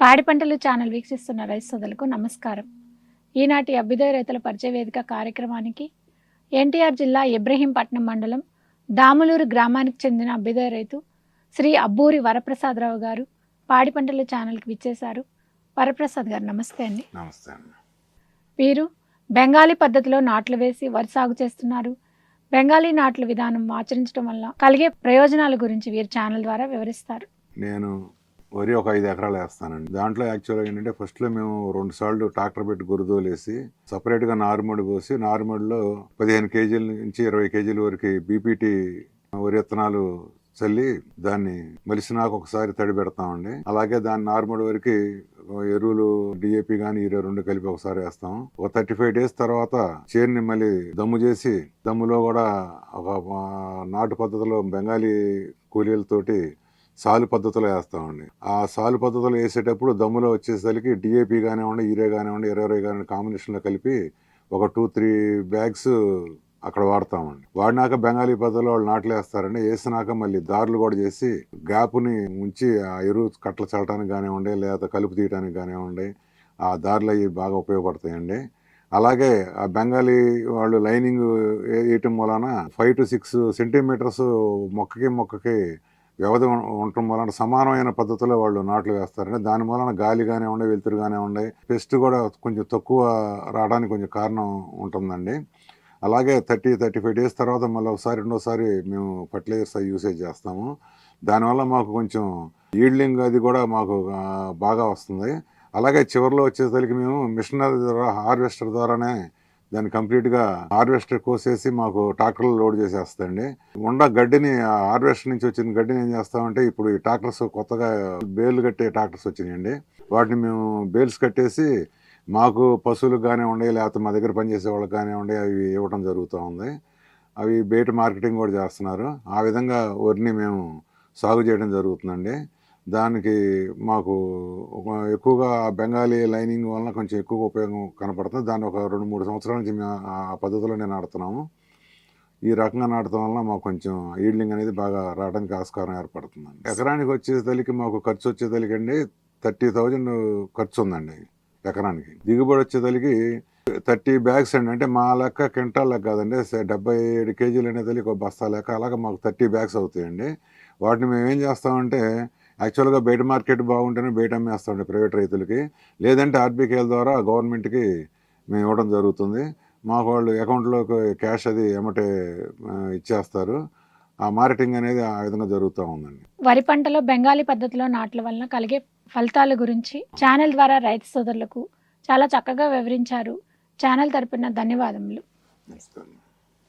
పాడి పంటలు ఛానల్ వీక్షిస్తున్న రైతు సోదరులకు నమస్కారం. ఈనాటి అభ్యుదయ రైతుల పరిచయ వేదిక కార్యక్రమానికి ఎన్టీఆర్ జిల్లా ఇబ్రహీంపట్నం మండలం దాములూరు గ్రామానికి చెందిన అభ్యుదయ రైతు శ్రీ అబ్బూరి వరప్రసాదరావు గారు పాడి పంటల ఛానల్కి విచ్చేశారు. వరప్రసాద్ గారు నమస్తే అండి. నమస్తే వీరు బెంగాలీ పద్ధతిలో నాట్లు వేసి వరి సాగు చేస్తున్నారు. బెంగాలీ నాట్ల విధానం ఆచరించడం వల్ల కలిగే ప్రయోజనాల గురించి వీరు ఛానల్ ద్వారా వివరిస్తారు. నేను వరి ఒక ఐదు ఎకరాలు వేస్తానండి. దాంట్లో యాక్చువల్గా ఏంటంటే ఫస్ట్లో మేము రెండు సార్లు ట్రాక్టర్ పెట్టి గురుదోలేసి సపరేట్గా నారుమడి పోసి నారుమడిలో పదిహేను కేజీల నుంచి ఇరవై కేజీల వరకు బీపీటీ వరి విత్తనాలు చల్లి దాన్ని మలిసినాక ఒకసారి తడి పెడతామండి. అలాగే దాన్ని నార్మల్ వరకు ఎరువులు డిఏపి కానీ ఇరవై రెండు కలిపి ఒకసారి వేస్తాం ఒక థర్టీ ఫైవ్ డేస్ తర్వాత చేరుని మళ్ళీ దమ్ము చేసి దమ్ములో కూడా ఒక నాటు పద్ధతిలో బెంగాలీ కూలీలతోటి సాలు పద్ధతిలో వేస్తామండి. ఆ సాలు పద్ధతిలో వేసేటప్పుడు దమ్ములో వచ్చేసరికి డిఏపి కానివ్వండి e ఈరే కానివ్వండి ఇరవై కానివ్వండి కాంబినేషన్లో కలిపి ఒక టూ త్రీ బ్యాగ్స్ అక్కడ వాడతామండి. వాడినాక బెంగాలీ పద్ధతిలో వాళ్ళు నాట్లు వేస్తారండి. వేసినాక మళ్ళీ దారులు కూడా చేసి గ్యాప్ని ఉంచి ఆ ఎరువు కట్టలు చల్లడానికి కానివ్వండి లేదా కలుపు తీయడానికి కానివ్వండి ఆ దారులు అవి బాగా ఉపయోగపడతాయండి. అలాగే ఆ బెంగాలీ వాళ్ళు లైనింగ్ వేయటం వలన ఫైవ్ టు సిక్స్ సెంటీమీటర్స్ మొక్కకి మొక్కకి వ్యవధి ఉండటం వలన సమానమైన పద్ధతిలో వాళ్ళు నాట్లు వేస్తారండి. దాని వలన గాలి కానివ్వండి వెలుతురు కానివ్వండి పెస్ట్ కూడా కొంచెం తక్కువ రావడానికి కొంచెం కారణం ఉంటుందండి. అలాగే థర్టీ థర్టీ ఫైవ్ డేస్ తర్వాత మళ్ళీ ఒకసారి రెండోసారి మేము ఫర్టిలైజర్స్ యూసేజ్ చేస్తాము. దానివల్ల మాకు కొంచెం ఈల్డింగ్ అది కూడా మాకు బాగా వస్తుంది. అలాగే చివరిలో వచ్చేసరికి మేము మిషనరీ ద్వారా హార్వెస్టర్ ద్వారానే దాన్ని కంప్లీట్గా హార్వెస్టర్ కోసేసి మాకు ట్రాక్టర్లో లోడ్ చేసేస్తాయండి. ఉండ గడ్డిని హార్వెస్టర్ నుంచి వచ్చిన గడ్డిని ఏం చేస్తామంటే ఇప్పుడు ఈ ట్రాక్టర్స్ కొత్తగా బేర్లు కట్టే ట్రాక్టర్స్ వచ్చినాయండి. వాటిని మేము బేల్స్ కట్టేసి మాకు పశువులకు కానివ్వండి లేకపోతే మా దగ్గర పనిచేసే వాళ్ళకి కానివ్వండి అవి ఇవ్వడం జరుగుతూ ఉంది. అవి బయట మార్కెటింగ్ కూడా చేస్తున్నారు. ఆ విధంగా వరిని మేము సాగు చేయడం జరుగుతుందండి. దానికి మాకు ఎక్కువగా బెంగాలీ లైనింగ్ వలన కొంచెం ఎక్కువగా ఉపయోగం కనపడుతుంది. దాన్ని ఒక రెండు మూడు సంవత్సరాల నుంచి మేము ఆ నేను నాటుతున్నాము. ఈ రకంగా నాటడం వలన మాకు కొంచెం ఈల్డింగ్ అనేది బాగా రావడానికి ఆస్కారం ఏర్పడుతుందండి. ఎకరానికి వచ్చేసరికి మాకు ఖర్చు వచ్చేసరికి అండి థర్టీ థౌజండ్ ఖర్చు ఉందండి ఎకరానికి. దిగుబడి వచ్చేసరికి థర్టీ బ్యాగ్స్ అండి. అంటే మా లెక్క క్వింటాల్ లెక్క కాదండి. డెబ్బై ఏడు కేజీలు అనేది ఒక బస్తా లెక్క. అలాగే మాకు థర్టీ బ్యాగ్స్ అవుతాయండి. వాటిని మేము ఏం చేస్తామంటే యాక్చువల్గా బయట మార్కెట్ బాగుంటేనే బయట అమ్మేస్తామండి ప్రైవేట్ రైతులకి. లేదంటే ఆర్బీకేల ద్వారా గవర్నమెంట్కి మేము ఇవ్వడం జరుగుతుంది. మాకు వాళ్ళు అకౌంట్లోకి క్యాష్ అది ఎమ్మటే ఆ, ఇచ్చేస్తారు. ఆ మార్కెటింగ్ అనేది ఆ విధంగా జరుగుతూ ఉందండి. వరి పంటలో బెంగాలీ పద్ధతిలో నాట్ల వలన కలిగే ఫలితాల గురించి ఛానల్ ద్వారా రైతు సోదరులకు చాలా చక్కగా వివరించారు. ఛానల్ తరపున ధన్యవాదములు.